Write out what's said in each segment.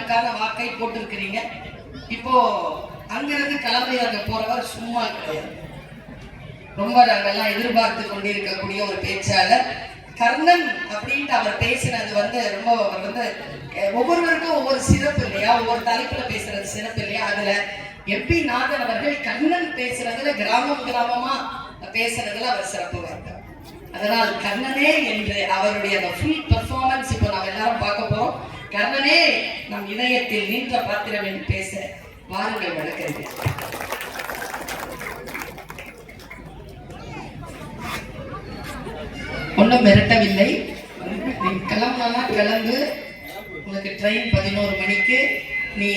நீங்களும் வாக்கை போட்டிருக்கிறீங்க. இப்போ அங்கிருந்து கிளம்பி அங்க போறவர் சும்மா கிடையாது. ரொம்ப நாங்கெல்லாம் எதிர்பார்த்து கொண்டிருக்கக்கூடிய ஒரு பேச்சாளர். கர்ணன் அப்படின்ட்டு அவர் பேசினது வந்து ரொம்ப அவர் வந்து ஒவ்வொருவருக்கும் ஒவ்வொரு சிறப்பு இல்லையா? ஒவ்வொரு தலைப்புல பேசுறது சிறப்பு இல்லையா? அதுல எம்பி நாதன் அவர்கள் கண்ணன் பேசுறதுல கிராமம் கிராமமா பேசுறதுல அவர் சிறப்பு வாய்ந்தார் அதனால் கண்ணனே என்று அவருடைய அந்த ஃபுல் பெர்ஃபார்மன்ஸ் இப்போ நாம் எல்லாரும் பார்க்க போறோம். கர்ணனே நம் இதயத்தில் நின்ற பாத்திரம் என்று பேச வாருங்கள் வழக்கறிஞர் ஒன்றும் மிரட்டவில்லை. நீ கிளம்புனா கிளம்பு. உனக்கு ட்ரெயின் பதினோரு மணிக்கு. நீ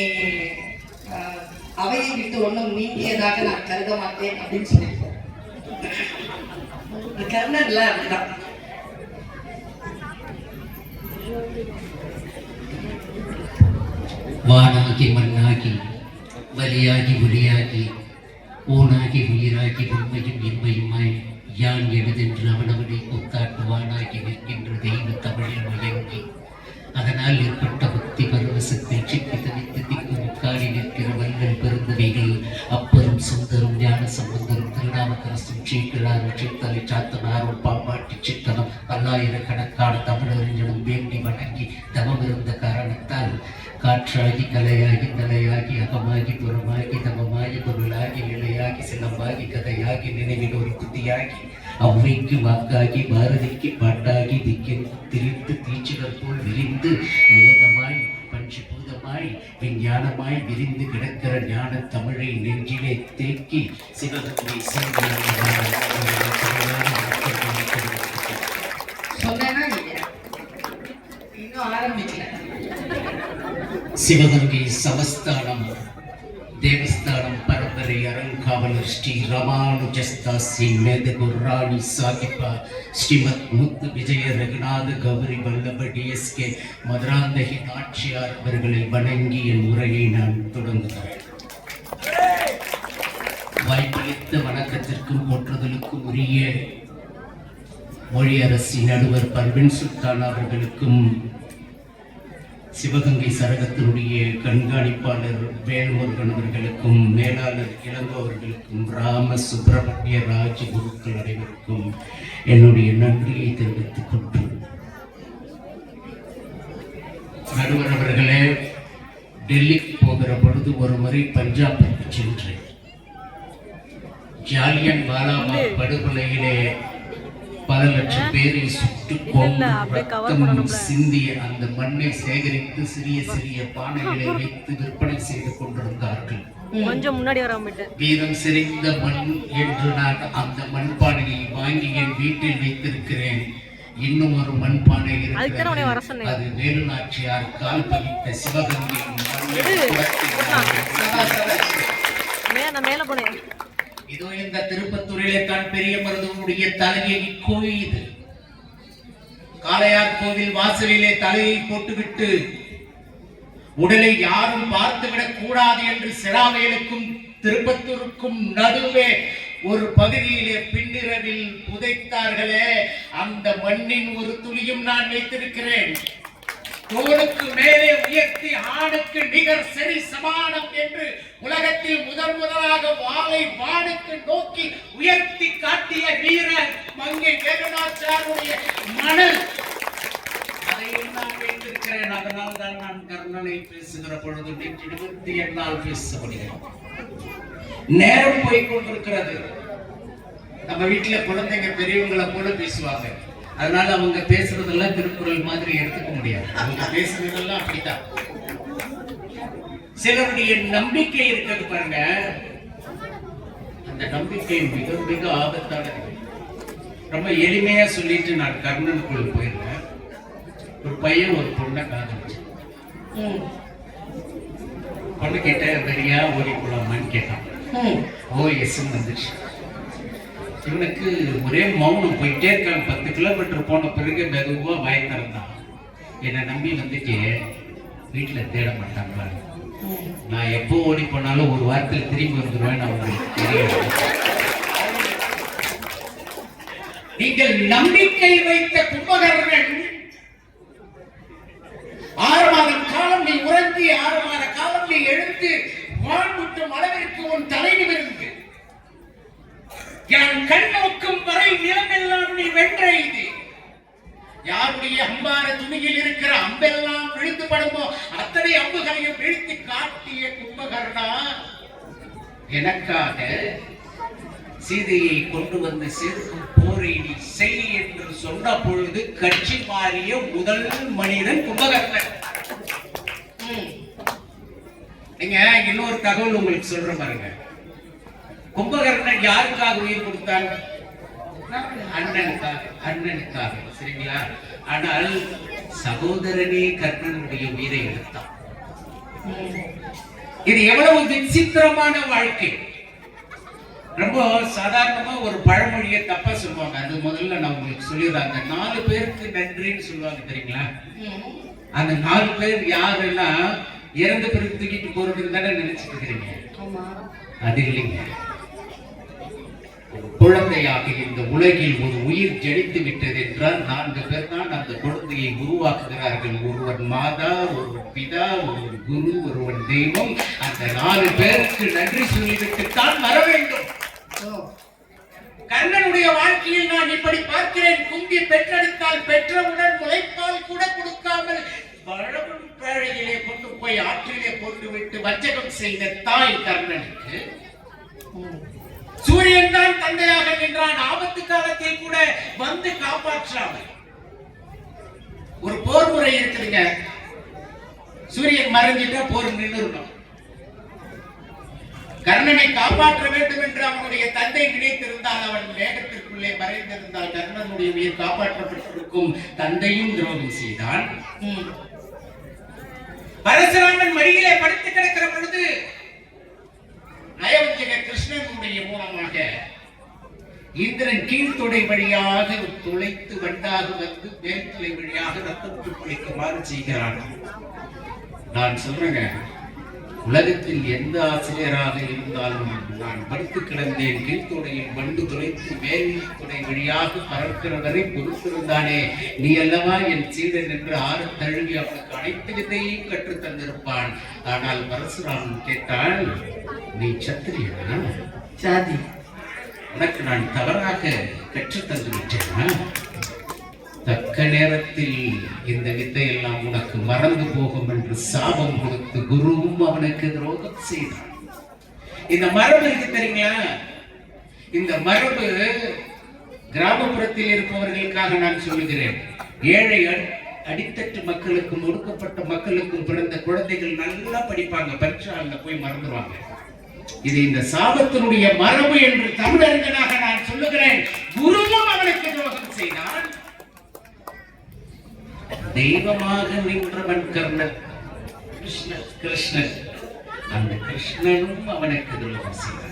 அவையை விட்டு ஒன்றும் நீங்கியதாக நான் கருத மாட்டேன் அப்படின்னு சொல்லியிருக்கேன். கர்ணன்ல அப்படிதான். வானாகி மண்ணாகி வலியாகி ஒளியாகி ஊனாகி உயிராகி உண்மையும் இன்மையுமாய் யான் எழுதென்று அவனவனை கூத்தாட்டுவானாகி நிற்கின்ற தெய்வ தமிழில் மயங்கி அதனால் ஏற்பட்ட பக்தி பரவசத்தை சிக்கி தவித்து திக்கு முக்காடி நிற்கிற வல்லல் பெருந்தவைகள் அப்பரும் சுந்தரும் ஞான சம்பந்தரும் திருநாமக்கரசும் சீக்கிராரும் சித்தலை சாத்தனாரும் பாம்பாட்டி சித்தனம் பல்லாயிரக்கணக்கான தமிழறிஞனும் காற்றாகி கலையாகி தலையாகி அகமாகி புறமாகி தமமாகி பொருளாகி நிலையாகி சிலம்பாகி கதையாகி நினைவில் ஒரு துதியாகி அவ்வைக்கு வாக்காகி பாரதிக்கு பாட்டாகி திக்கென்று திரித்து தீச்சுகள் போல் விரிந்து வேதமாய் பஞ்சபூதமாய் விஞ்ஞானமாய் விரிந்து கிடக்கிற ஞான தமிழை நெஞ்சிலே தேக்கி சிவகங்கை சொன்னேன்னா இல்லையா இன்னும் ஆரம்பிக்கல சிவகங்கை சமஸ்தானம் தேவஸ்தானம் பரம்பரை அறங்காவலர் ஸ்ரீ ராமானுஜஸ்தாசி மேதகுராணி ராணி ஸ்ரீமத் முத்து விஜய ரகுநாத கௌரி வல்லப டிஎஸ்கே மதுராந்தகி நாச்சியார் அவர்களை வணங்கி என் உரையை நான் தொடங்குகிறேன். வாய்ப்பளித்த வணக்கத்திற்கும் போற்றுதலுக்கும் உரிய மொழியரசி நடுவர் பர்வின் சுல்தான் அவர்களுக்கும் சிவகங்கை சரகத்தினுடைய கண்காணிப்பாளர் வேல்முருகன் அவர்களுக்கும் மேலாளர் இளங்கோ அவர்களுக்கும் ராம சுப்பிரமணிய ராஜ் குருக்கள் அனைவருக்கும் என்னுடைய நன்றியை தெரிவித்துக் கொண்டேன் நடுவர் அவர்களே டெல்லிக்கு போகிற பொழுது ஒரு முறை பஞ்சாபிற்கு சென்றேன். ஜாலியன் வாலாபாக் படுகொலையிலே பல லட்சம் பேரை சுட்டு ரத்தம் சிந்திய அந்த மண்ணை சேகரித்து சிறிய சிறிய பானைகளை வைத்து விற்பனை செய்து கொண்டிருந்தார்கள். கொஞ்சம் முன்னாடி வராம போயிட்டு வீரம் செறிந்த மண் என்று நான் அந்த மண்பானையை வாங்கி என் வீட்டில் வைத்திருக்கிறேன். இன்னும் ஒரு மண்பானை இருக்கிறது. அது வேலு நாச்சியார் கால் பதித்த சிவகங்கை மேல போனேன். இதோ இந்த திருப்பத்தூரிலே தான் பெரிய மருதவனுடைய தலையை கோயில் இது. காளையார் கோவில் வாசலிலே தலையை போட்டுவிட்டு உடலை யாரும் பார்த்துவிடக் கூடாது என்று சிராவேலுக்கும் திருப்பத்தூருக்கும் நடுவே ஒரு பகுதியிலே பின்னிரவில் புதைத்தார்களே அந்த மண்ணின் ஒரு துளியும் நான் வைத்திருக்கிறேன். தோளுக்கு மேலே உயர்த்தி ஆணுக்கு நிகர் சரி சமானம் என்று உலகத்தில் முதன் முதலாக வாளை வானுக்கு நோக்கி உயர்த்தி காட்டிய வீரர் மங்கை வேலுநாச்சாருடைய மணல். அதையும் நான் வைத்திருக்கிறேன். அதனால் தான் நான் கர்ணனை பேசுகிற பொழுது நெஞ்சிடுவித்து என்னால் பேச முடியும் நேரம் போய் கொண்டிருக்கிறது. நம்ம வீட்டுல குழந்தைங்க பெரியவங்களை போல பேசுவாங்க. அதனால அவங்க பேசுறதெல்லாம் திருக்குறள் மாதிரி எடுத்துக்க முடியாது. அவங்க பேசுறதெல்லாம் அப்படித்தான். சிலருடைய நம்பிக்கை இருக்கிறது பாருங்க. அந்த நம்பிக்கை மிக மிக ஆபத்தானது. ரொம்ப எளிமையா சொல்லிட்டு நான் கர்ணனுக்குள்ள போயிருந்தேன். ஒரு பையன் ஒரு பொண்ணை காதலிச்சு. ம். பொண்ணு கேட்ட வெறியா ஓடி போலாமான்னு கேட்டான். ம். ஓ எஸ் வந்துச்சு. இவனுக்கு ஒரே மௌனம் போயிட்டே இருக்கான் பத்து கிலோமீட்டர் போன பிறகு மெதுவாக வாய் என்னை நம்பி வந்துட்டு வீட்டில் தேட மாட்டாங்க நான் எப்போ ஓடி போனாலும் ஒரு வாரத்தில் திரும்பி வந்துடுவேன் அவங்களுக்கு தெரியும். நீங்கள் நம்பிக்கை வைத்த கும்பகர்ணன் ஆறு மாத காலம் நீ உறங்கி ஆறு மாத காலம் நீ எழுந்து வாழ்முட்டும் அளவிற்கு உன் தலை நிமிர்ந்து என் கண் நோக்கும் வரை நிலமெல்லாம் நீ வென்ற இது. யாருடைய அம்பார துணியில் இருக்கிற அம்பெல்லாம் விழுந்து படுமோ அத்தனை அம்புகளையும் வீழ்த்தி காட்டிய கும்பகர்ணா எனக்காக சீதையை கொண்டு வந்து சேர்க்கும் போரை நீ செய் என்று சொன்ன பொழுது கட்சி மாறிய முதல் மனிதன் கும்பகர்ணன். நீங்க இன்னொரு தகவல் உங்களுக்கு சொல்ற பாருங்க. கும்பகர்ணன் யாருக்காக உயிர் கொடுத்தான்? அண்ணனுக்காக அண்ணனுக்காக. சரிங்களா? ஆனால் சகோதரனே கர்ணனுடைய உயிரை எடுத்தான். இது எவ்வளவு விசித்திரமான வாழ்க்கை. ரொம்ப சாதாரணமா ஒரு பழமொழியை தப்பா சொல்லுவாங்க. அது முதல்ல நான் உங்களுக்கு சொல்லிடுறேன். அந்த நாலு பேருக்கு நன்றின்னு சொல்லுவாங்க தெரியுங்களா? அந்த நாலு பேர் யாருன்னா இறந்த பிறகு தூக்கிட்டு போறதுன்னு தானே நினைச்சிட்டு இருக்கிறீங்க? அது இல்லைங்க. குழந்தையாக இந்த உலகில் ஒரு உயிர் ஜெனித்து விட்டது என்றால் நான்கு பேர் தான் அந்த குழந்தையை உருவாக்குகிறார்கள். ஒருவன் மாதா ஒருவன் பிதா ஒருவன் குரு ஒருவன் தெய்வம். அந்த நாலு பேருக்கு நன்றி சொல்லிவிட்டு தான் வர வேண்டும். ஓ. கண்ணனுடைய வாழ்க்கையில் நான் இப்படி பார்க்கிறேன். குந்தி பெற்றெடுத்தால் பெற்றவுடன் முளைப்பால் கூட கொடுக்காமல் வளரும் பேழையிலே கொண்டு போய் ஆற்றிலே கொண்டு விட்டு வஞ்சகம் செய்த தாய் கர்ணனுக்கு. சூரியன் தான் தந்தையாக நின்றான். ஆபத்து காலத்தில் கூட வந்து காப்பாற்றாமல். ஒரு போர் முறை இருக்குதுங்க. சூரியன் மறைஞ்சிட்டா போர் நின்றுடும் கர்ணனை காப்பாற்ற வேண்டும் என்று அவனுடைய தந்தை நினைத்திருந்தால் அவன் வேகத்திற்குள்ளே மறைந்திருந்தால் கர்ணனுடைய உயிர் காப்பாற்றப்பட்டிருக்கும். தந்தையும் துரோகம் செய்தான். பரசுராமன் மடியிலே படுத்து கிடக்கிற பொழுது நயவஞ்சக கிருஷ்ணனுடைய மூலமாக இந்திரன் கீழ்த்தொடை வழியாக துளைத்து வண்டாக வந்து மேல்துளை வழியாக ரத்தத்து குளிக்குமாறு செய்கிறான். நான் சொல்றேங்க உலகத்தில் எந்த ஆசிரியராக இருந்தாலும் நான் படுத்து கிடந்தேன். கீழ்த்தொடையில் வண்டு துளைத்து மேல் துணை வழியாக பறக்கிற வரை பொறுத்திருந்தானே. நீ அல்லவா என் சீடன் என்று ஆறு தழுவி அவனுக்கு அனைத்து விதையும் கற்றுத் தந்திருப்பான் ஆனால் பரசுராமன் கேட்டான் நீ சத்திரியனா? சாதி உனக்கு நான் தவறாக கற்றுத் தந்து விட்டேனா தக்க நேரத்தில் இந்த வித்தையெல்லாம் உனக்கு மறந்து போகும் என்று சாபம் கொடுத்து குருவும் அவனுக்கு துரோகம் செய்தான். இந்த மரபு இருக்கு தெரியுங்களா? இந்த மரபு கிராமப்புறத்தில் இருப்பவர்களுக்காக நான் சொல்லுகிறேன். ஏழை அடி- அடித்தட்டு மக்களுக்கும் ஒடுக்கப்பட்ட மக்களுக்கும் பிறந்த குழந்தைகள் நல்லா படிப்பாங்க. பரீட்சாவில் போய் மறந்துடுவாங்க இது இந்த சாபத்தினுடைய மரபு என்று தமிழறிஞனாக நான் சொல்லுகிறேன். குருவும் அவனுக்கு துரோகம் செய்தான். தெய்வமாக நின்றவன் கர்ணன். கிருஷ்ணன் கிருஷ்ணன். அந்த கிருஷ்ணனும் அவனுக்கு துரோகம் செய்தான்.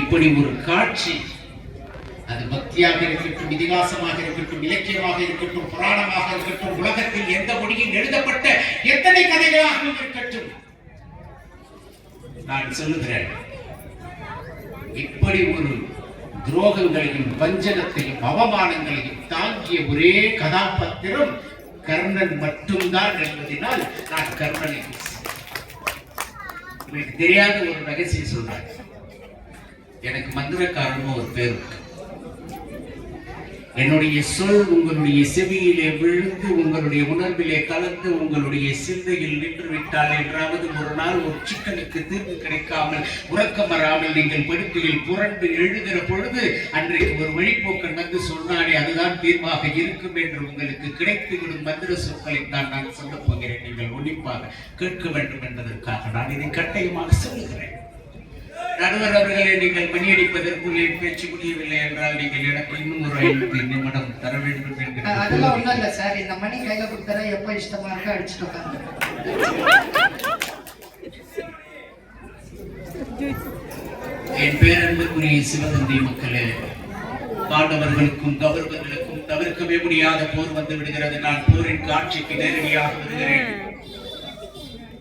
இப்படி ஒரு காட்சி அது பக்தியாக இருக்கட்டும் இதிகாசமாக இருக்கட்டும் இலக்கியமாக இருக்கட்டும் புராணமாக இருக்கட்டும் உலகத்தில் எந்த மொழியில் எழுதப்பட்ட எத்தனை கதைகளாகவும் இருக்கட்டும் நான் சொல்லுகிறேன் இப்படி ஒரு துரோகங்களையும் வஞ்சனத்தையும் அவமானங்களையும் தாங்கிய ஒரே கதாபாத்திரம் கர்ணன் மட்டும்தான் என்பதனால் நான் கர்ணனை பேசுகிறேன். தெரியாத ஒரு ரகசியம் சொல்றேன் எனக்கு மந்திரக்காரனும் ஒரு பேர் இருக்கு என்னுடைய சொல் உங்களுடைய செவியிலே விழுந்து உங்களுடைய உணர்விலே கலந்து உங்களுடைய சிந்தையில் நின்றுவிட்டால் என்றாவது ஒரு நாள் ஒரு சிக்கனுக்கு தீர்வு கிடைக்காமல் உறக்கம் வராமல் நீங்கள் படுக்கையில் புரண்டு எழுதுகிற பொழுது அன்றைக்கு ஒரு வழிபோக்கன் வந்து சொன்னானே அதுதான் தீர்வாக இருக்கும் என்று உங்களுக்கு கிடைத்துவிடும் மந்திர சொற்களை தான் நான் சொல்லப் போகிறேன். நீங்கள் உன்னிப்பாக கேட்க வேண்டும் என்பதற்காக நான் இதை கட்டாயமாக சொல்லுகிறேன். நடுவர் அவர்களே நீங்கள் மணியடிப்பதற்குள் என் பேச்சு முடியவில்லை என்றால் நீங்கள் எனக்கு இன்னும் ஒரு ஐந்து நிமிடம் தர வேண்டும் என்று அதெல்லாம் ஒண்ணும் இல்ல சார். இந்த மணி கையில கொடுத்தா எப்ப இஷ்டமா இருக்கோ அடிச்சுட்டு உட்காந்து என் பேரன்புக்குரிய சிவகங்கை மக்களே பாண்டவர்களுக்கும் கௌரவர்களுக்கும் தவிர தவிர்க்கவே முடியாத போர் வந்து விடுகிறது. நான் போரின் காட்சிக்கு நேரடியாக வருகிறேன்.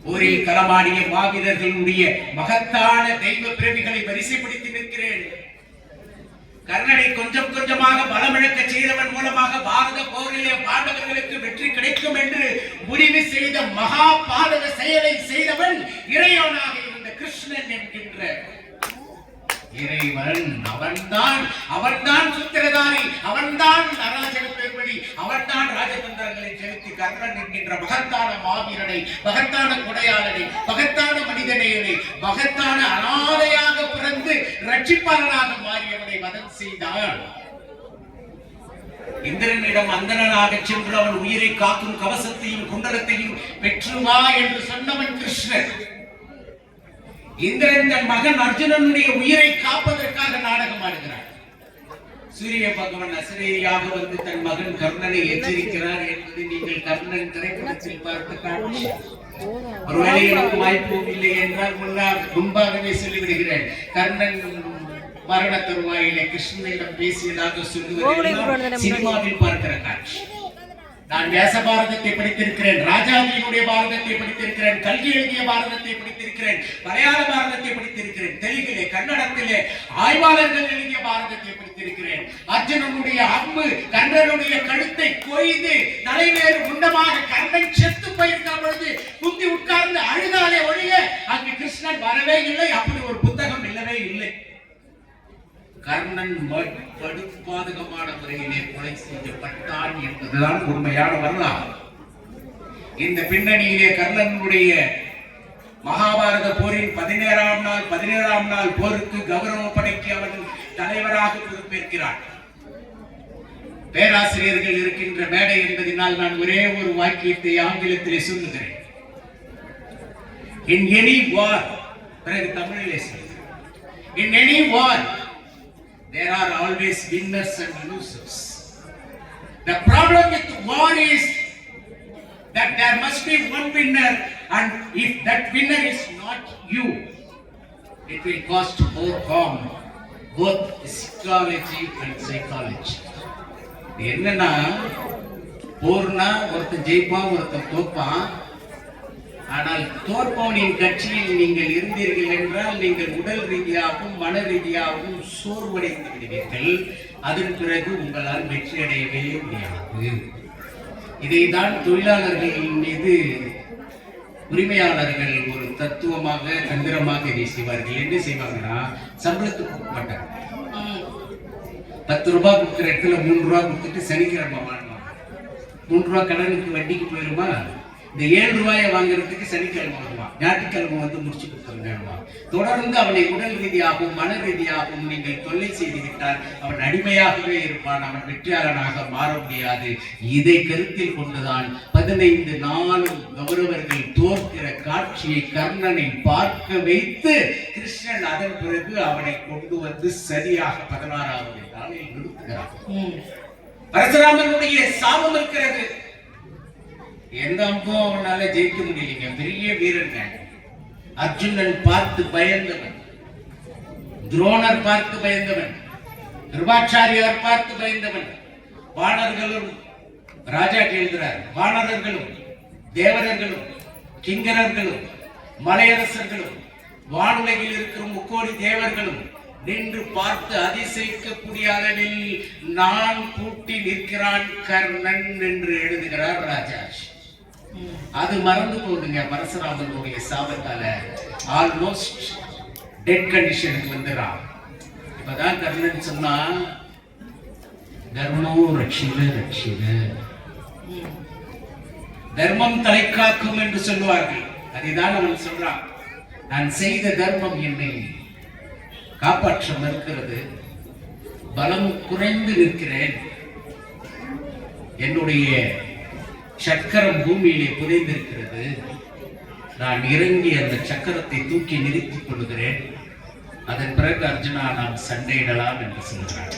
போரில் களமாடிய மாவீரர்களுடைய மகத்தான தெய்வ பிரேமிகளை வரிசைப்படுத்தி நிற்கிறேன். கர்ணனை கொஞ்சம் கொஞ்சமாக பலமிழக்க செய்தவன் மூலமாக பாரத போரிலே பாண்டவர்களுக்கு வெற்றி கிடைக்கும் என்று முடிவு செய்த மகா பாரத செயலை செய்தவன் இறைவனாக இருந்த கிருஷ்ணன் என்கின்ற இறைவன் அவன்தான். அவன்தான் சுத்திரதாரி அவன்தான் நராஜகத்தை பெருமடி அவர்தான் ராஜதந்திரங்களை செலுத்தி கர்ணன் என்கின்ற மகத்தான மாவீரனை மகத்தான கொடையாளனை மகத்தான மனிதநேயனை மகத்தான அனாதையாக பிறந்து ரட்சிப்பாளனாக மாறியவனை வதம் செய்தான் இந்திரனிடம் அந்தனாக சென்று அவன் உயிரை காக்கும் கவசத்தையும் குண்டலத்தையும் பெற்று வா என்று சொன்னவன் கிருஷ்ணன். இந்திரன் தன் மகன் அர்ஜுனனுடைய உயிரை காப்பதற்காக நாடகம் ஆடுகிறான். சூரிய பகவான் அசிரேரியாக வந்து தன் மகன் கர்ணனை எச்சரிக்கிறார் என்பது நீங்கள் கர்ணன் திரைப்படத்தில் பார்த்த காட்சி ஒருவேளை எனக்கு வாய்ப்பு இல்லை என்றால் முன்னால் முன்பாகவே சொல்லிவிடுகிறேன். கர்ணன் மரண தருவாயிலே கிருஷ்ணனிடம் பேசியதாக கோகுலை சொல்லுவது சினிமாவில் பார்க்கிற காட்சி. நான் வியாச பாரதத்தை படித்திருக்கிறேன் ராஜாவினுடைய பாரதத்தை படித்திருக்கிறேன் கல்வி எழுதிய பாரதத்தை படித்திருக்கிறேன் மலையாள பாரதத்தை படித்திருக்கிறேன் தெலுங்கிலே கன்னடத்திலே ஆய்வாளர்கள் எழுதிய பாரதத்தை வைத்திருக்கிறேன். அர்ஜுனனுடைய அம்பு கர்ணனுடைய கழுத்தை கொய்து தலைவேறு உண்டமாக கர்ணன் செத்து போயிருந்த பொழுது குந்தி உட்கார்ந்து அழுதாலே ஒழிய அங்கு கிருஷ்ணன் வரவே இல்லை. அப்படி ஒரு புத்தகம் இல்லவே இல்லை. கர்ணன் படுபாதகமான முறையிலே கொலை செய்யப்பட்டான் என்பதுதான் உண்மையான வரலாறு. இந்த பின்னணியிலே கர்ணனுடைய மகாபாரத போரின் பதினேழாம் நாள் பதினேழாம் நாள் போருக்கு கௌரவ படைக்கு அவன் தலைவராக பொறுப்பேற்கிறார் பேராசிரியர்கள் இருக்கின்ற மேடை என்பதனால் நான் ஒரே ஒரு வாக்கியத்தை ஆங்கிலத்திலே சொல்லுகிறேன் இன் எனி வார் பிறகு தமிழிலே சொல்கிறேன் in any war there are always winners and losers. The problem with war is that there must be one winner, and if that winner is not you, it will cost more harm, both psychology and psychology என்னன்னா போர்னா ஒருத்தன் ஜெயிப்பான் ஒருத்தன் தோப்பான் ஆனால் தோற்பவனின் கட்சியில் நீங்கள் இருந்தீர்கள் என்றால் நீங்கள் உடல் ரீதியாகவும் மன ரீதியாகவும் சோர்வடைந்து விடுவீர்கள். அதன் பிறகு உங்களால் வெற்றி அடையவே முடியாது. இதைதான் தொழிலாளர்களின் மீது உரிமையாளர்கள் ஒரு தத்துவமாக தந்திரமாக இதை செய்வார்கள். என்ன செய்வாங்கன்னா சம்பளத்துக்கு மாட்டாங்க. பத்து ரூபாய் கொடுக்குற இடத்துல மூணு ரூபாய் கொடுத்துட்டு சனிக்கிழமை வாழ்வாங்க. மூணு ரூபாய் கடனுக்கு வட்டிக்கு போயிருமா? இந்த ஏழு ரூபாயை வாங்குறதுக்கு சனிக்கிழமை வருவான் ஞாயிற்றுக்கிழமை வந்து முடிச்சு கொடுத்துருங்க தொடர்ந்து அவனை உடல் ரீதியாகவும் மன ரீதியாகவும் நீங்கள் தொல்லை செய்து விட்டால் அவன் அடிமையாகவே இருப்பான் அவன் வெற்றியாளனாக மாற முடியாது. இதை கருத்தில் கொண்டுதான் பதினைந்து நாளும் கௌரவர்கள் தோற்கிற காட்சியை கர்ணனை பார்க்க வைத்து கிருஷ்ணன் அதன் பிறகு அவனை கொண்டு வந்து சரியாக பதினாறாவது நாளில் நிறுத்துகிறார். பரசுராமனுடைய சாபம் இருக்கிறது. எந்த அம்பும் அவனால ஜெயிக்க முடியலைங்க. பெரிய வீரங்க. அர்ஜுனன் பார்த்து பயந்தவன். துரோணர் பார்த்து பயந்தவன். திருவாச்சாரியார் பார்த்து பயந்தவன். வானர்களும் ராஜா எழுதுறார் வானரர்களும் தேவரர்களும் கிங்கரர்களும் மலையரசர்களும் வானுலகில் இருக்கிற முக்கோடி தேவர்களும் நின்று பார்த்து அதிசயிக்கக்கூடிய அளவில் நான் கூட்டி நிற்கிறான் கர்ணன் என்று எழுதுகிறார் ராஜாஜ். அது மறந்து போகுதுங்க. பரசுராமனுடைய சாபத்தால ஆல்மோஸ்ட் டெட் கண்டிஷனுக்கு வந்துடுறான் இப்பதான் கர்ணன் சொன்னா தர்மோ ரட்சித ரட்சித. தர்மம் தலை காக்கும் என்று சொல்லுவார்கள். அதைதான் அவன் சொல்றான். நான் செய்த தர்மம் என்னை காப்பாற்ற மறுக்கிறது. பலம் குறைந்து நிற்கிறேன். என்னுடைய சக்கரம் பூமியிலே புதைந்திருக்கிறது. நான் இறங்கி அந்த சக்கரத்தை தூக்கி நிறுத்திக் கொள்கிறேன் அதன் பிறகு அர்ஜுனா நாம் சண்டையிடலாம் என்று சொல்கிறார்.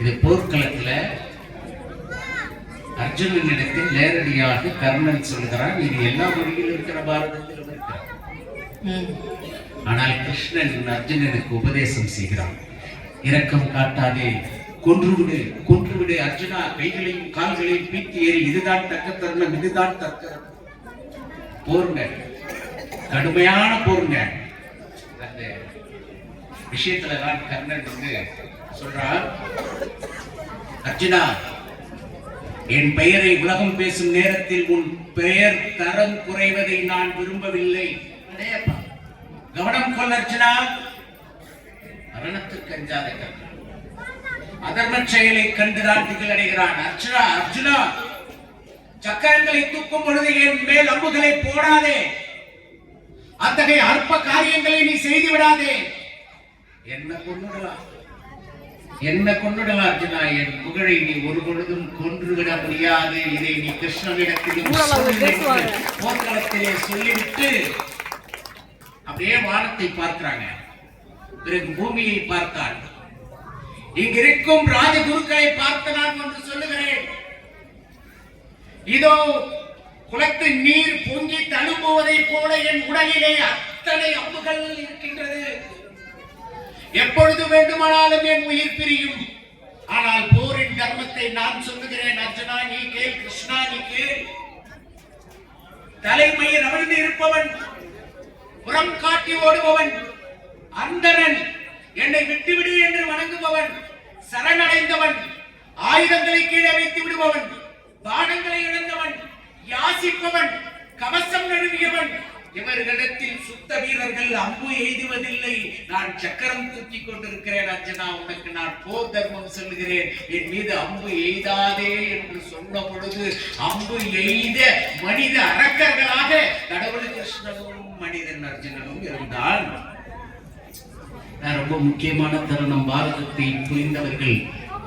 இது போர்க்களத்துல அர்ஜுனனிடத்தில் நேரடியாக கர்ணன் சொல்கிறான் இது எல்லா மொழியிலும் இருக்கிற பாரதத்திலும் இருக்கிறார். ஆனால் கிருஷ்ணன் அர்ஜுனனுக்கு உபதேசம் செய்கிறான். இரக்கம் காட்டாதே கொன்றுவிடு கொன்றுவிடு அர்ஜுனா. கைகளையும் கால்களையும் பீட்டி ஏறி இதுதான் தக்க தருணம் இதுதான் தக்க போருங்க. கடுமையான போருங்க. அந்த விஷயத்துல தான் கர்ணன் வந்து சொல்றான் அர்ஜுனா என் பெயரை உலகம் பேசும் நேரத்தில் உன் பெயர் தரம் குறைவதை நான் விரும்பவில்லை. கவனம் கொள் அர்ஜுனா. மரணத்துக்கு அஞ்சாத கர்ணன் அதர்ம செயலை கண்டுதான் திகழடைகிறான் அர்ஜுனா அர்ஜுனா சக்கரங்களை தூக்கும் பொழுது என் மேல் அம்புகளை போடாதே. அத்தகைய அற்ப காரியங்களை நீ செய்து விடாதே. என்ன கொண்டுடலாம் என்ன கொண்டுடலாம் அர்ஜுனா? என் புகழை நீ ஒரு பொழுதும் கொன்றுவிட முடியாது. இதை நீ கிருஷ்ணனிடத்திலும். போர்க்களத்திலே சொல்லிவிட்டு அப்படியே வானத்தை பார்க்கிறாங்க. பிறகு பூமியை பார்த்தான் இங்கிருக்கும் ராஜகுருக்களை பார்த்து நான் ஒன்று சொல்லுகிறேன். இதோ குளத்து நீர் பொங்கி தழும்புவதை போல என் உடலிலே அத்தனை அம்புகள் இருக்கின்றது. எப்பொழுது வேண்டுமானாலும் என் உயிர் பிரியும். ஆனால் போரின் தர்மத்தை நான் சொல்லுகிறேன் அர்ஜுனா நீ கேள் கிருஷ்ணா நீ கேள். தலைமையில் அமர்ந்து இருப்பவன் புறம் காட்டி ஓடுபவன் அந்தணன். என்னை விட்டுவிடு என்று வணங்குபவன் சரணடைந்தவன் ஆயுதங்களை கீழே வைத்து விடுபவன் பானங்களை இழந்தவன் யாசிப்பவன் கவசம் நழுவியவன் இவர்களிடத்தில் சுத்த வீரர்கள் அம்பு எய்துவதில்லை. நான் சக்கரம் தூக்கி கொண்டிருக்கிறேன் அர்ஜுனா உனக்கு நான் போர் தர்மம் சொல்லுகிறேன் என் மீது அம்பு எய்தாதே என்று சொன்ன பொழுது அம்பு எய்த மனித அரக்கர்களாக கடவுள் கிருஷ்ணனும் மனிதன் அர்ஜுனனும் இருந்தான். ரொம்ப முக்கியமான தருணம் பாரதத்தை புரிந்தவர்கள்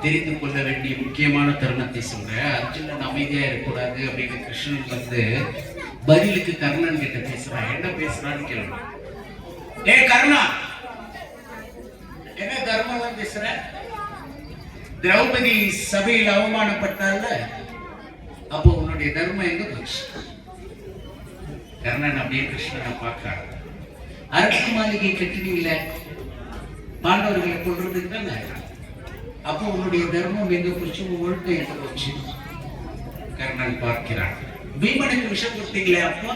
தெரிந்து கொள்ள வேண்டிய முக்கியமான தருணத்தை சொல்றேன். அர்ஜுனன் அமைதியா இருக்கக்கூடாது அப்படின்னு கிருஷ்ணன் வந்து பதிலுக்கு கர்ணன் கிட்ட பேசுறான். என்ன பேசுறான்னு கேள்வி ஏ கர்ணா! என்ன தர்மம் பேசுற? திரௌபதி சபையில் அவமானப்பட்டால அப்போ உன்னுடைய தர்மம் எங்க போச்சு? கர்ணன் அப்படியே கிருஷ்ணனை பார்க்கிறான். அரசு மாளிகை கட்டினீங்களே. பாண்டவர்களை கொள்றதுக்கு தானே அப்போ உன்னுடைய தர்மம் எங்க போச்சு? உன் எங்க போச்சு? கர்ணன் பார்க்கிறான். பீமனுக்கு விஷம் கொடுத்தீங்களே அப்போ?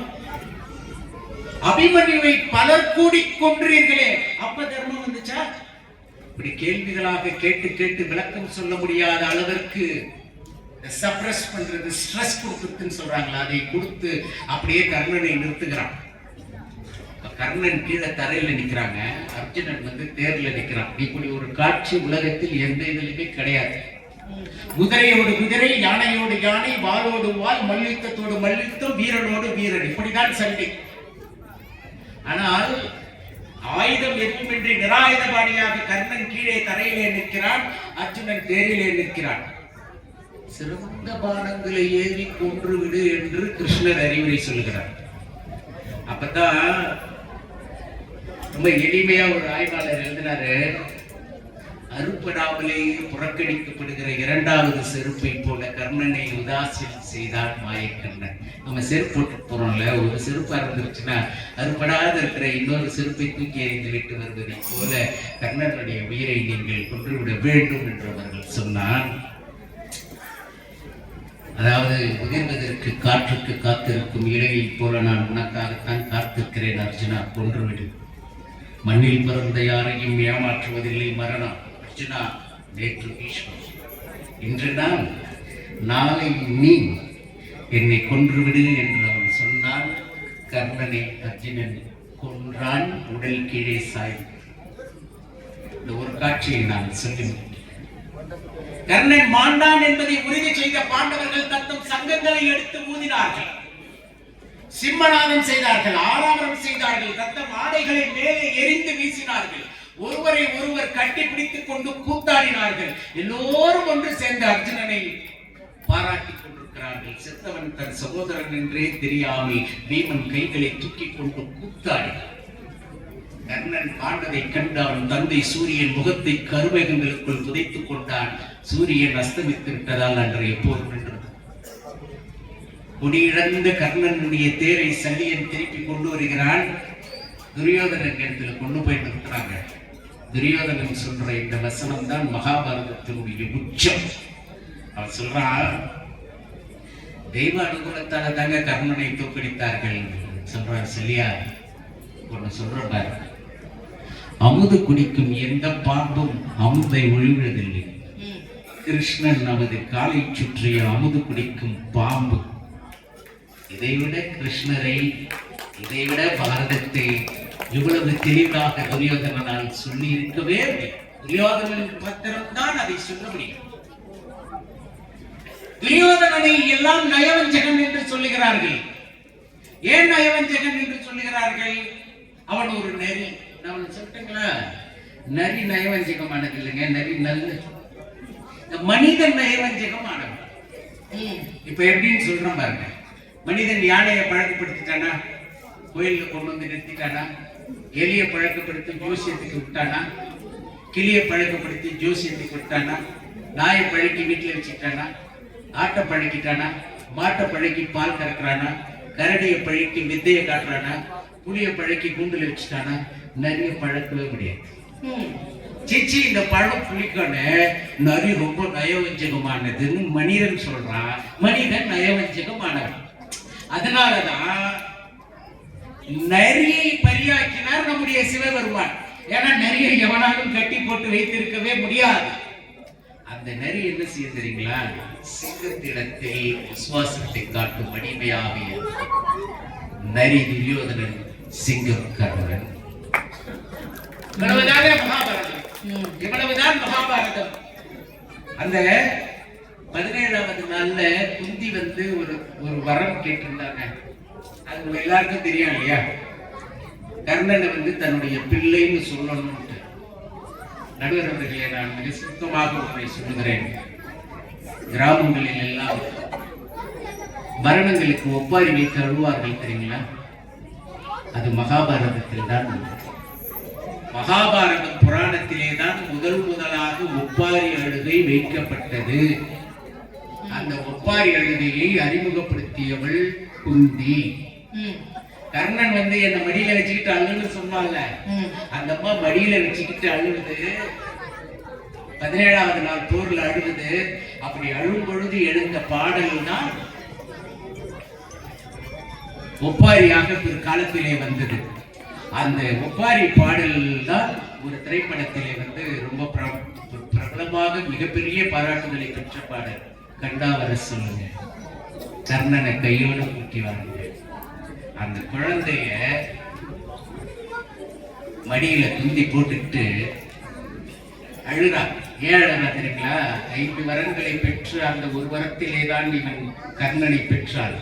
அபிமன்யுவை பலர் கூடி கொன்றீர்களே. அப்ப தர்மம் வந்துச்சா? இப்படி கேள்விகளாக கேட்டு கேட்டு விளக்கம் சொல்ல முடியாத அளவிற்கு சப்ரஸ் பண்றது ஸ்ட்ரெஸ் கொடுக்குறதுன்னு சொல்றாங்களா அதை கொடுத்து அப்படியே கர்ணனை நிறுத்துகிறான். கர்ணன் கீழே தரையில நிக்கிறாங்க. அர்ஜுனன் வந்து தேர்ல நிக்கிறான். இப்படி ஒரு காட்சி உலகத்தில் எந்த இதுலயுமே கிடையாது. குதிரையோடு குதிரை யானையோடு யானை வாளோடு வாள் மல்யுத்தத்தோடு மல்யுத்தம் வீரனோடு வீரன். இப்படிதான் சண்டை. ஆனால் ஆயுதம் எதுவுமின்றி நிராயுதபாணியாக கர்ணன் கீழே தரையிலே நிற்கிறான். அர்ஜுனன் தேரிலே நிற்கிறான். சிறந்த பானங்களை ஏவி கொன்று விடு என்று கிருஷ்ணர் அறிவுரை சொல்லுகிறார். அப்பதான் ரொம்ப எளிமையா ஒரு ஆய்வாளர் எழுதினாரு. அறுப்படாமலேயே புறக்கணிக்கப்படுகிற இரண்டாவது செருப்பை போல கர்ணனை உதாசீனம் செய்தான் மாயக்கண்ணன். நம்ம செருப்பு போட்டு போறோம்ல ஒரு செருப்பா இருந்துருச்சுன்னா அறுப்படாத இருக்கிற இன்னொரு செருப்பை தூக்கி எறிந்து விட்டு வருவதை போல கர்ணனுடைய உயிரை நீங்கள் கொன்றுவிட வேண்டும் என்று அவர்கள் சொன்னான் அதாவது உதிர்வதற்கு காற்றுக்கு காத்திருக்கும் இலையைப் போல நான் உனக்காகத்தான் காத்திருக்கிறேன் அர்ஜுனா கொன்றுவிடு. மண்ணில் பிறந்த யாரையும் ஏமாற்றுவதில்லை மரணம். அர்ஜுனா நேற்று பீஷ்மர் இன்று நான் நாளை நீ என்னை கொன்றுவிடு என்று அவன் சொன்னான். கர்ணனை அர்ஜுனன் கொன்றான். உடல் கீழே சாய் இந்த ஒரு காட்சியை நான் சொல்லி கர்ணன் மாண்டான் என்பதை உறுதி செய்த பாண்டவர்கள் தத்தம் சங்கங்களை எடுத்து ஊதினார்கள் சிம்மநாதம் செய்தார்கள் ஆராமரம் செய்தார்கள் தத்தம் ஆடைகளை மேலே எரிந்து வீசினார்கள். ஒருவரை ஒருவர் கட்டிப்பிடித்துக் கொண்டு கூத்தாடினார்கள். எல்லோரும் ஒன்று சேர்ந்த அர்ஜுனனை பாராட்டிக் கொண்டிருக்கிறார்கள். செத்தவன் தன் சகோதரன் என்றே தெரியாமல் பீமன் கைகளை தூக்கிக் கொண்டு கூத்தாடினார் கர்ணன் பாண்டதை கண்டான் தந்தை சூரியன் முகத்தை கருவேகங்களுக்குள் புதைத்துக் கொண்டான். சூரியன் அஸ்தமித்து விட்டதால் அன்றைய போர் நின்று கொடியிழந்த கர்ணனுடைய தேரை சல்லியன் திருப்பி கொண்டு வருகிறான் துரியோதனன் இடத்துல கொண்டு போய் நிறுத்துறாங்க துரியோதனன் சொல்ற இந்த வசனம் தான் மகாபாரதத்தினுடைய உச்சம். அவன் சொல்றான் தெய்வ அனுகூலத்தால தாங்க கர்ணனை தோற்கடித்தார்கள். சொல்றார் சரியா ஒண்ணு சொல்ற அமுது குடிக்கும் எந்த பாம்பும் அமுதை ஒழிவதில்லை ம். கிருஷ்ணன் நமது காலை சுற்றிய அமுது குடிக்கும் பாம்பு இதைவிட கிருஷ்ணரை இதைவிட பாரதத்தை இவ்வளவு தெளிவாக துரியோதனனால் சொல்லி இருக்கவே முடியும் துரியோதனன் மாத்திரம்தான் அதை சொல்ல முடியும். துரியோதனனை எல்லாம் நயவஞ்சகன் என்று சொல்லுகிறார்கள். ஏன் நயவஞ்சகன் என்று சொல்லுகிறார்கள்? அவன் ஒரு நரி. நான் சொல்லிட்டுங்களா நரி நயவஞ்சகமானது இல்லைங்க நரி நல்ல இந்த மனிதன் நயவஞ்சகமானவன். இப்ப எப்படின்னு சொல்றேன் பாருங்க. மனிதன் யானையை பழக்கப்படுத்திட்டானா? கோயில்ல கொண்டு வந்து நிறுத்திட்டானா? எலியை பழக்கப்படுத்தி ஜோசியத்துக்கு விட்டானா? கிளியை பழக்கப்படுத்தி ஜோசியத்துக்கு விட்டானா? நாயை பழக்கி வீட்டுல வச்சுக்கிட்டானா? ஆட்டை பழக்கிட்டானா? மாட்டை பழக்கி பால் கறக்குறானா? கரடியை பழக்கி வித்தையை காட்டுறானா? புளியை பழக்கி கூண்டுல வச்சுட்டானா? நிறைய பழக்கவே முடியாது. சிச்சி இந்த பழம் புளிக்கொன்னு நரி ரொம்ப நயவஞ்சகமானதுன்னு மனிதன் சொல்றான். மனிதன் நயவஞ்சகமானவன். அதனாலதான் நரியை பரியாக்கினார் நம்முடைய சிவபெருமான். ஏன்னா நரியை எவனாலும் கட்டி போட்டு வைத்திருக்கவே முடியாது. அந்த நரி என்ன செய்ய தெரியுங்களா? சிங்கத்திடத்தில் விசுவாசத்தை காட்டும் அடிமையாகிய நரி துரியோதனன் சிங்கம் கர்ணன் இவ்வளவுதானே மகாபாரதம். இவ்வளவுதான் மகாபாரதம். அந்த பதினேழாவது நாள்ல குந்தி வந்து ஒரு ஒரு வரம் கேட்டிருந்தாங்க. அது உங்க எல்லாருக்கும் தெரியும் இல்லையா? கர்ணனை வந்து தன்னுடைய பிள்ளைன்னு சொல்லணும்ட்டு. நடுவர் அவர்களே நான் மிக சுத்தமாக உங்களை சொல்லுகிறேன். கிராமங்களில் எல்லாம் மரணங்களுக்கு ஒப்பாரி வைத்து அழுவார்கள் தெரியுங்களா? அது மகாபாரதத்தில் தான் மகாபாரத புராணத்திலே தான் முதல் முதலாக ஒப்பாரி அழுகை வைக்கப்பட்டது. ஒப்பாரி அழுகையை அறிமுகப்படுத்தியவள் குந்தி. கர்ணன் வந்து என்ன மடியில வச்சுக்கிட்டு அழுன்னு சொன்னால. அந்த அம்மா மடியில வச்சுக்கிட்டு அழுகுது பதினேழாவது நாள் போர்ல அழுகுது அப்படி அழும் பொழுது எழுந்த பாடல் தான் ஒப்பாரியாக பிற்காலத்திலே வந்தது. அந்த ஒப்பாரி பாடல் தான் ஒரு திரைப்படத்திலே வந்து ரொம்ப பிர- பிரபலமாக மிகப்பெரிய பாராட்டுதலை பெற்ற பாடல். கண்டா வர சொல்லுங்க கர்ணனை கையோடு கூட்டி வாங்க அந்த குழந்தைய மடியில துந்தி போட்டுட்டு அழுறா. ஏன் அழுறா தெரியுங்களா? ஐந்து வரன்களை பெற்று அந்த ஒரு வரத்திலே தான் இவன் கர்ணனை பெற்றாள்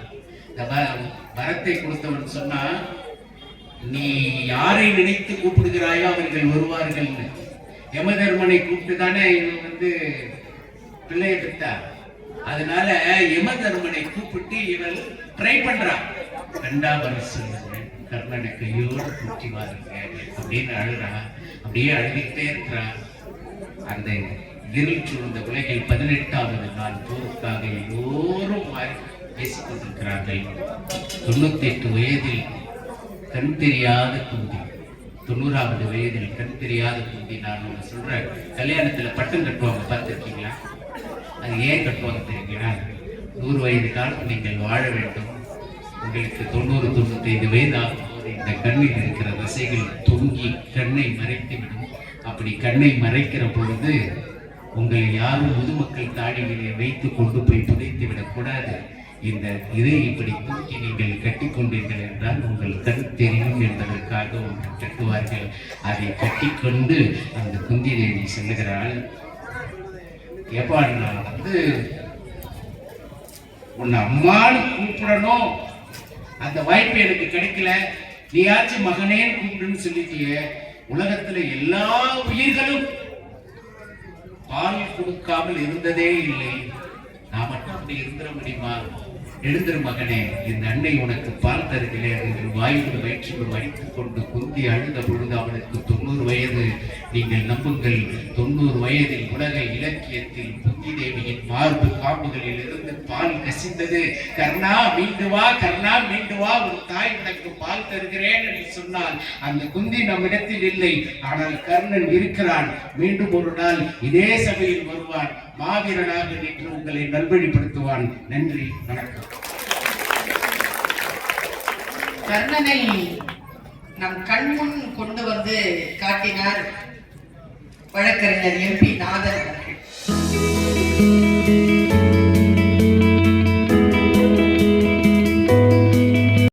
வரத்தை கொடுத்தவன் சொன்னா நீ யாரை நினைத்து கூப்பிடுகிறாயோ அவர்கள் வருவார்கள்னு. யமதர்மனை கூப்பிட்டு தானே இவன் வந்து பிள்ளையை பெற்றா அதனால யமதர்மனை கூப்பிட்டு இவள் ட்ரை பண்றான் ரெண்டாம் வருஷம் கர்ணனை கையோடு கூட்டி வாருங்க அப்படின்னு அழுறான் அப்படியே அழுதுகிட்டே இருக்கிறான் அந்த இருள் சூழ்ந்த உலகில் பதினெட்டாவது நாள் போருக்காக எல்லோரும் வாய் பேசிக் கொண்டிருக்கிறார்கள். தொண்ணூத்தி எட்டு வயதில் கண் தெரியாத குந்தி தொண்ணூறாவது வயதில் கண் தெரியாத குந்தி நான் ஒன்று சொல்றேன். கல்யாணத்துல பட்டம் கட்டுவாங்க பார்த்துருக்கீங்களா? அது ஏன் கட்டுவாங்க தெரியுங்களா? நூறு வயது காலம் நீங்கள் வாழ வேண்டும். உங்களுக்கு தொண்ணூறு தொண்ணூத்தைந்து வயது ஆகும்போது இந்த கண்ணில் இருக்கிற தசைகள் தொங்கி கண்ணை மறைத்துவிடும். அப்படி கண்ணை மறைக்கிற பொழுது உங்களை யாரும் முதுமக்கள் தாடிகளை வைத்து கொண்டு போய் புதைத்து விடக்கூடாது இந்த இதை இப்படி தூக்கி நீங்கள் கட்டிக்கொண்டீர்கள் என்றால் உங்கள் கண் தெரியும் என்பதற்காக ஒன்று கட்டுவார்கள். அதை கட்டிக்கொண்டு அந்த குந்தி தேவி செல்லுகிறாள். ஏப்பா நான் வந்து உன்னை அம்மான்னு கூப்பிடணும். அந்த வாய்ப்பு எனக்கு கிடைக்கல. நீயாச்சும் மகனேன்னு கூப்பிடுன்னு சொல்லிட்டியே. உலகத்துல எல்லா உயிர்களும் பால் கொடுக்காமல் இருந்ததே இல்லை. நான் மட்டும் அப்படி இருந்துட முடியுமா? எழுந்திரு மகனே என் அன்னை உனக்கு பால் தருகிறேன் என்று வாயுடு வயிற்றுக்குள் வைத்துக் கொண்டு குந்தி அழுத பொழுது அவனுக்கு தொண்ணூறு வயது. நீங்கள் நம்புங்கள் தொண்ணூறு வயதில் உலக இலக்கியத்தில் புத்தி தேவியின் மார்பு காம்புகளில் இருந்து பால் கசிந்தது. கர்ணா மீண்டு வா கர்ணா மீண்டு வா உன் தாய் உனக்கு பால் தருகிறேன் என்று சொன்னால் அந்த குந்தி நம்மிடத்தில் இல்லை. ஆனால் கர்ணன் இருக்கிறான். மீண்டும் ஒரு நாள் இதே சபையில் வருவான். மாவீரனாக நின்று உங்களை நல்வழிப்படுத்துவான். நன்றி வணக்கம். கர்ணனை நம் கண்முன் கொண்டு வந்து காட்டினார் வழக்கறிஞர் எம்பி நாதன் அவர்கள்.